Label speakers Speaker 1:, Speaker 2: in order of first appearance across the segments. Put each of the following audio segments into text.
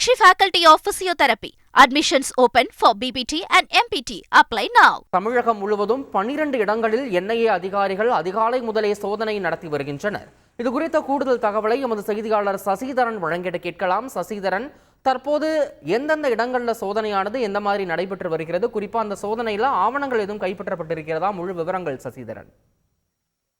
Speaker 1: Meenakshi Faculty of Physiotherapy. Admissions open for BPT and MPT apply now
Speaker 2: Tamilagam முழுவதும் பனிரெண்டு இடங்களில் NIA அதிகாரிகள் அதிகாலை முதலே சோதனை நடத்தி வருகின்றனர். இது குறித்த கூடுதல் தகவலை எமது செய்தியாளர் சசிதரன் வழங்கிட கேட்கலாம். சசிதரன் தற்போது எந்தெந்த இடங்கள்ல சோதனையானது எந்த மாதிரி நடைபெற்று வருகிறது? குறிப்பாக அந்த சோதனையில ஆவணங்கள் எதுவும் கைப்பற்றப்பட்டிருக்கிறதா? முழு விவரங்கள் சசிதரன்.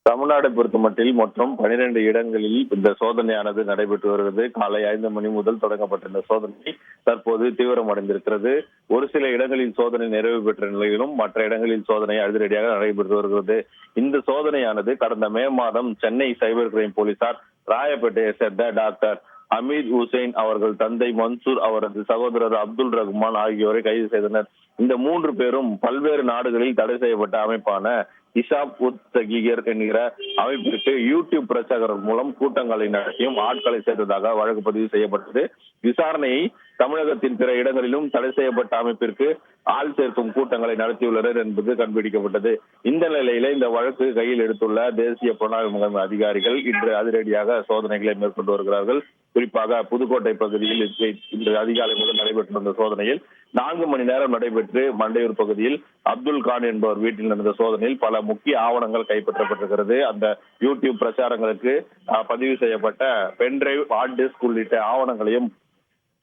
Speaker 3: தமிழ்நாடு பொறுத்தமட்டில் மொத்தம் பனிரெண்டு இடங்களில் இந்த சோதனையானது நடைபெற்று வருகிறது. காலை ஐந்து மணி முதல் தொடங்கப்பட்ட இந்த சோதனை தற்போது தீவிரமடைந்திருக்கிறது. ஒரு சில இடங்களில் சோதனை நிறைவு பெற்ற நிலையிலும் மற்ற இடங்களில் சோதனை அதிரடியாக நடைபெற்று வருகிறது. இந்த சோதனையானது கடந்த மே மாதம் சென்னை சைபர் கிரைம் போலீசார் ராயப்பேட்டையை சேர்ந்த டாக்டர் அமீர் ஹுசைன் அவர்கள் தந்தை மன்சூர் அவரது சகோதரர் அப்துல் ரஹ்மான் ஆகியோரை கைது செய்தனர். இந்த மூன்று பேரும் பல்வேறு நாடுகளில் தடை செய்யப்பட்ட அமைப்பான இஷாப் உத் தகீகர் என்கிற அமைப்பிற்கு யூடியூப் பிரச்சாரர் மூலம் கூட்டங்களை நடத்தியும் ஆட்களை சேர்த்ததாக வழக்கு பதிவு செய்யப்பட்டது. விசாரணையை தமிழகத்தின் பிற இடங்களிலும் தடை செய்யப்பட்ட அமைப்பிற்கு ஆள் சேர்க்கும் கூட்டங்களை நடத்தியுள்ளனர் என்பது கண்டுபிடிக்கப்பட்டது. இந்த நிலையில இந்த வழக்கு கையில் எடுத்துள்ள தேசிய புலனாய்வு முகமை அதிகாரிகள் இன்று அதிரடியாக சோதனைகளை மேற்கொண்டு வருகிறார்கள். குறிப்பாக புதுக்கோட்டை பகுதியில் இன்று- அதிகாலை முதல் நடைபெற்று வந்த சோதனையில் நான்கு மணி நேரம் நடைபெற்று மண்டையூர் பகுதியில் அப்துல் கான் என்பவர் வீட்டில் நடந்த சோதனையில் பல முக்கிய ஆவணங்கள் கைப்பற்றப்பட்டிருக்கிறது. அந்த யூடியூப் பிரச்சாரங்களுக்கு பதிவு செய்யப்பட்ட பென்டிரைவ் ஹார்ட் டிஸ்க் உள்ளிட்ட ஆவணங்களையும்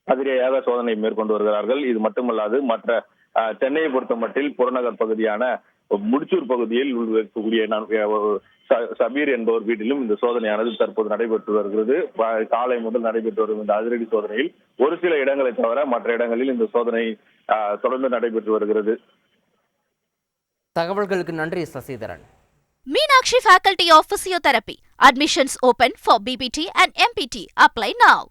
Speaker 3: அதிரடியாக சோதனை மேற்கொண்டு வருகிறார்கள். இது மட்டுமல்லாது மற்ற சென்னையை பொறுத்த மட்டில் புறநகர் பகுதியான முடிச்சூர் பகுதியில் உள்ள இருக்கக்கூடிய சபீர் என்பவர் வீட்டிலும் இந்த சோதனையானது தற்போது நடைபெற்று வருகிறது காலை முதல் நடைபெற்று வரும் இந்த அதிரடி சோதனையில் ஒரு சில இடங்களை தவிர மற்ற இடங்களில் இந்த சோதனை தொடர்ந்து நடைபெற்று வருகிறது
Speaker 2: தகவல்களுக்கு நன்றி Sasitharan
Speaker 1: Meenakshi Faculty of Physiotherapy. Admissions open for BPT and MPT. Apply now.